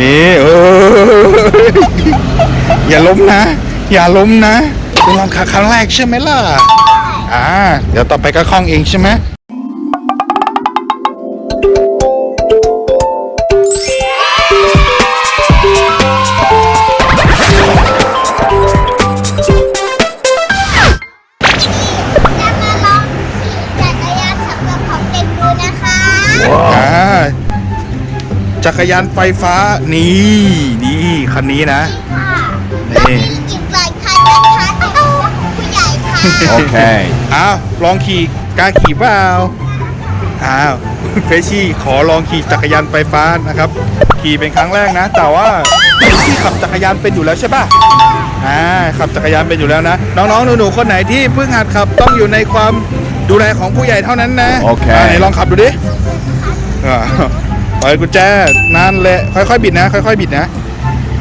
นี่เอออย่าล้มนะ อย่าล้มนะคุณลองขับครั้งแรกใช่ไหมล่ะ อ่า เดี๋ยวต่อไปก็คล่องเองใช่ไหม จักรยานไฟฟ้านี่นี่คันนี้นะค่ะนี่มีอีกหลายคันนะคะแต่เป็นของผู้ใหญ่ค่ะ Okay. อ้าวลองขี่กล้าขี่เปล่าอ้าวเฟชชี่ขอลองขี่จักรยานไฟฟ้านะครับ ขี่เป็นครั้งแรกนะ แต่ว่าเฟชชี่ขับจักรยานเป็นอยู่แล้วใช่ป่ะอ่าขับจักรยานเป็นอยู่แล้วนะ น้องๆหนูๆคนไหนที่เพิ่งหัดขับต้องอยู่ในความดูแลของผู้ใหญ่เท่านั้นนะโอเคาไหนลองขับดูดิอ่า ปล่กุญแจนั่นแหละค่อยๆบิดนะ ค่อยๆบิดนะ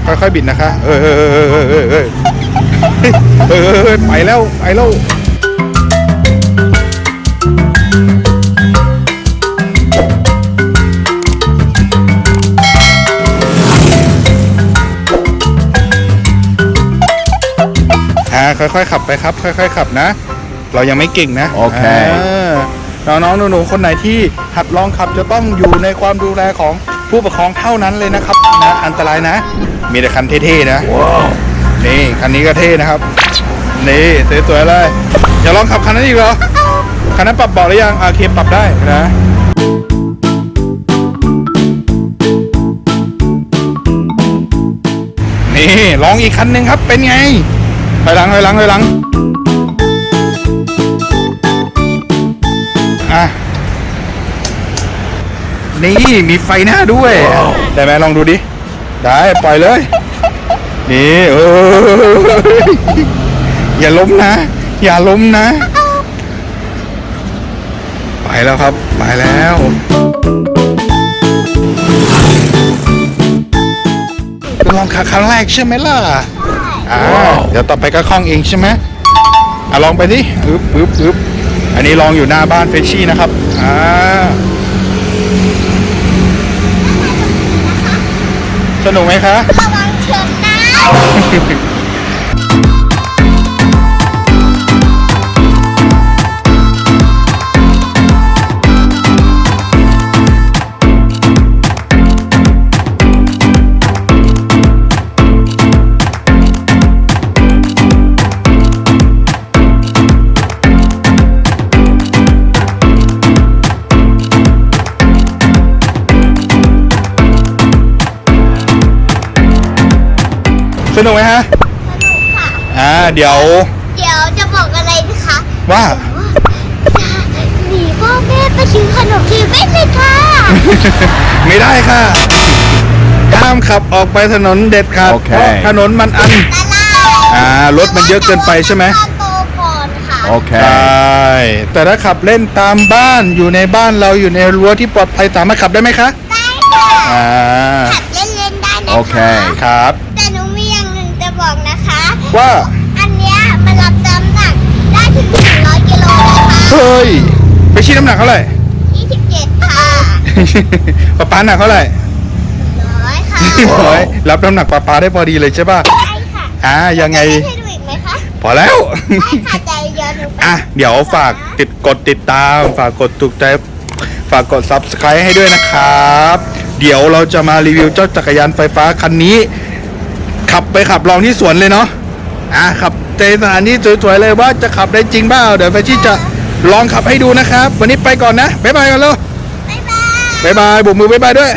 ค่อยๆบิดนะคะ เออเออเออเออเออเออเออไปแล้วไปแล้วอ่ค่อยๆขับไปครับ ค่อย ๆ ขับนะ เรายังไม่เก่งนะ โอเค น้องๆหนูๆคนไหนที่หัดลองขับจะต้องอยู่ในความดูแลของผู้ปกครองเท่านั้นเลยนะครับนะอันตรายนะ มีแต่คันเท่ๆนะนี่คันนี้ก็เท่นะครับ นี่สวยๆเลยอย่าลองขับคันนั้นอีกเหรอคันนั้นปรับเบาะหรือยังอ่าโอเคปรับได้นะนี่ลองอีกคันหนึ่งครับเป็นไงถอยหลังถอยหลังถอยหลัง นี่มีไฟหน้าด้วย ได้ไหมลองดูดิ ได้ปล่อยเลย นี่เอออย่าล้มนะ อย่าล้มนะ ไปแล้วครับ ไปแล้วลองขับครั้งแรกใช่ไหมล่ะอ่าเดี๋ยวต่อไปก็คล่องเองใช่ไหมอะลองไปดิอึ๊บอึ๊บอึ๊บอันนี้ลองอยู่หน้าบ้านเฟชชี่นะครับ อ่า สนุกไหมคะ ระวังชนนะ สนุกไหมฮะสนุกค่ะ อ่าเดี๋ยว เดี๋ยวจะบอกอะไรนะคะว่าจะหนีพ่อแม่ไปซื้อขนมทีเว้นเลยค่ะ ไม่ได้ค่ะห้ามขับออกไปถนนเด็ดขาดโอเค เพราะถนนมันอันละลายอ่ารถมันเยอะเกินไปใช่ไหมตอนโตก่อนค่ะ ใช Okay. ่ แต่ถ้าขับเล่นตามบ้านอยู่ในบ้านเราอยู่ในรั้วที่ปลอดภัยสามารถขับได้ไหมคะ ได้ค่ะ อ่า ขับเล่นๆได้นะคะโอเคครับ แต่หนู ว่า อันเนี้ยมันรับน้ำหนักได้ถึง100กิโลนะคะเฮ้ย ไปชี้น้ำหนักเท่าไหร่27ค่ะป้าป้าหนักเท่าไหร่ร้อยค่ะร้อยรับน้ำหนักป้าป้าได้พอดีเลยใช่ป่ะได้ค่ะอ่ายังไงจะเล่นให้ดูอีกไหมคะพอแล้วได้ค่ะใจเย็นหนูไปอะเดี๋ยวฝากติดกดติดตาม ฝากกดถูกใจฝากกด subscribe ให้ด้วยนะครับ เดี๋ยวเราจะมารีวิวเจ้าจักรยานไฟฟ้าคันนี้ ขับไปขับลองที่สวนเลยเนาะ อะขับในสถานที่สวยๆเลยว่าจะขับได้จริงเปล่าเดี๋ยวแฟชชี่จะลองขับให้ดูนะครับ วันนี้ไปก่อนนะบ๊ายบายกันแล้วบ๊ายบายบ๊ายบายบุกมือบ๊ายบายด้วย